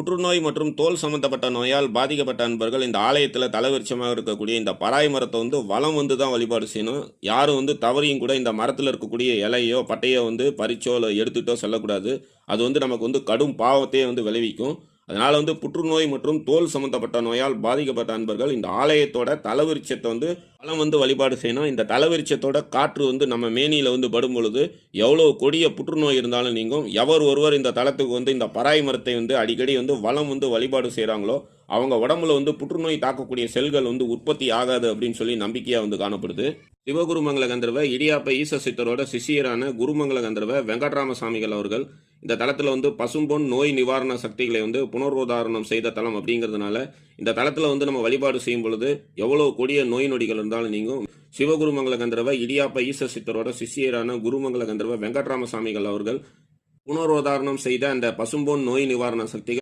புற்றுநோய் மற்றும் தோல் சம்பந்தப்பட்ட நோயால் பாதிக்கப்பட்ட நண்பர்கள் இந்த ஆலயத்தில் தலைவரிச்சமாக இருக்கக்கூடிய இந்த பராய் மரத்தை வந்து வளம் வந்து தான் வழிபாடு செய்யணும். யாரும் வந்து தவறியும் கூட இந்த மரத்தில் இருக்கக்கூடிய இலையோ பட்டையோ வந்து பறிச்சோ இல்லை எடுத்துட்டோ செல்லக்கூடாது. அது வந்து நமக்கு வந்து கடும் பாவத்தையே வந்து விளைவிக்கும். அதனால் வந்து புற்றுநோய் மற்றும் தோல் சம்பந்தப்பட்ட நோயால் பாதிக்கப்பட்ட அன்பர்கள் இந்த ஆலயத்தோட தலவிருச்சத்தை வந்து பலம் வந்து வழிபாடு செய்யணும். இந்த தலவிருச்சத்தோட காற்று வந்து நம்ம மேனியில் வந்து படும் பொழுது எவ்வளோ கொடிய புற்றுநோய் இருந்தாலும் நீங்கும். எவர் ஒருவர் இந்த தளத்துக்கு வந்து இந்த பராய் மரத்தை வந்து அடிக்கடி வந்து வளம் வந்து வழிபாடு செய்கிறாங்களோ அவங்க உடம்புல வந்து புற்றுநோய் தாக்கக்கூடிய செல்கள் வந்து உற்பத்தி ஆகாது அப்படின்னு சொல்லி நம்பிக்கையாக வந்து காணப்படுது. சிவகுருமங்கல கந்தர்வ இடியாப்ப ஈச சித்தரோட சிஷியரான குருமங்கல கந்தர்வ வெங்கட்ராமசாமிகள் அவர்கள் இந்த தளத்தில் வந்து பசும்பொன் நோய் நிவாரண சக்திகளை வந்து புனருதாரணம் செய்த தளம் அப்படிங்கிறதுனால இந்த தளத்தில் வந்து நம்ம வழிபாடு செய்யும் பொழுது எவ்வளோ கொடிய நோய் நொடிகள் இருந்தாலும் நீங்கும். சிவகுருமங்கல கந்தர்வ இடியாப்ப ஈச சித்தரோட சிஷியரான குருமங்கல கந்தர்வ வெங்கட்ராமசாமிகள் அவர்கள் புனரோதாரணம் செய்த அந்த பசும்பொன் நோய் நிவாரண சக்திகள்